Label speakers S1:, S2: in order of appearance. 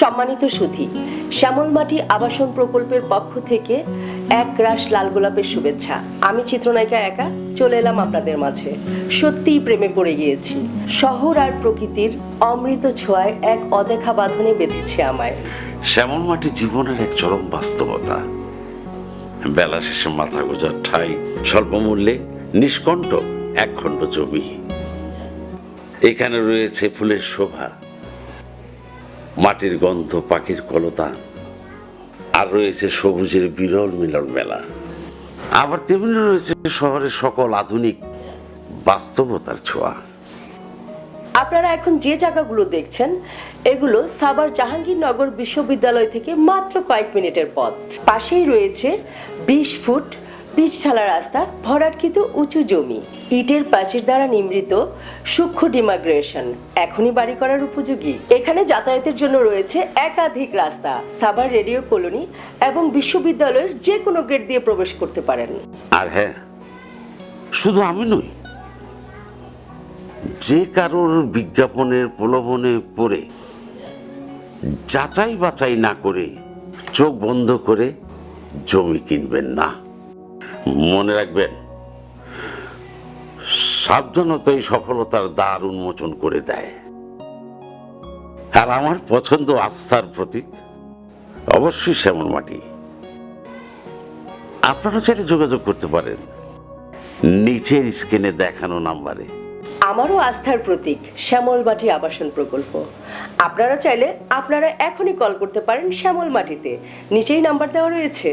S1: সম্মানিত সুধী শ্যামলমাটি আবাসন প্রকল্পের পক্ষ থেকে এক রাশ লাল গোলাপের শুভেচ্ছা। আমি চিত্রনায়িকা একা, চলে এলাম আপনাদের মাঝে। সত্যিই প্রেমে পড়ে গিয়েছি। শহর আর প্রকৃতির অমৃত ছোঁয়ায় এক অদেখা বাঁধনে বেঁধেছে আমায়।
S2: শ্যামল মাটি জীবনের এক চরম বাস্তবতা। বেলা শেষে মাথা গোজার ঠাই স্বল্প মূল্যে নিষ্কণ্ঠ এক খণ্ড জমি। এখানে রয়েছে ফুলের শোভা মাটির গন্ধ, পাখির কলতা, আর রয়েছে সবুজের বিরল মিলন মেলা। আবার তেমনি রয়েছে শহরের সকল আধুনিক বাস্তবতার ছোঁয়া।
S1: আপনারা এখন যে জায়গাগুলো দেখছেন, এগুলো সাবার জাহাঙ্গীরনগর বিশ্ববিদ্যালয় থেকে মাত্র কয়েক মিনিটের পথ। পাশেই রয়েছে বিশ ফুট পিচ ঢালা রাস্তা ভরাটকৃত উঁচু জমি। ইটের প্রাচীর দ্বারা নির্মিত সূক্ষ্ম ডিমাগ্রেশন, এখনই বাড়ি করার উপযোগী। এখানে যাতায়াতের জন্য রয়েছে একাধিক রাস্তা সাবার রেডিও কলোনি এবং বিশ্ববিদ্যালয়ের যে কোনো গেট দিয়ে প্রবেশ করতে পারেন।
S2: আর হ্যাঁ শুধু আমি নই, যে কারোর বিজ্ঞাপনের প্রলোভনে পড়ে যাচাই বাছাই না করে চোখ বন্ধ করে জমি কিনবেন না। মনে রাখবেন, সাবধানতাই সফলতার দ্বার উন্মোচন করে দেয়। আর আমার পছন্দ আস্থার প্রতীক, অবশ্যই শ্যামল মাটি। আপনারা চাইলে যোগাযোগ করতে পারেন, নিচের স্ক্রিনে দেখানো নাম্বারে।
S1: আমারও আস্থার প্রতীক শ্যামলবাটি আবাসন প্রকল্প। আপনারা চাইলে আপনারা এখনই কল করতে পারেন শ্যামল মাটিতে। নিচেই নাম্বার দেওয়া রয়েছে।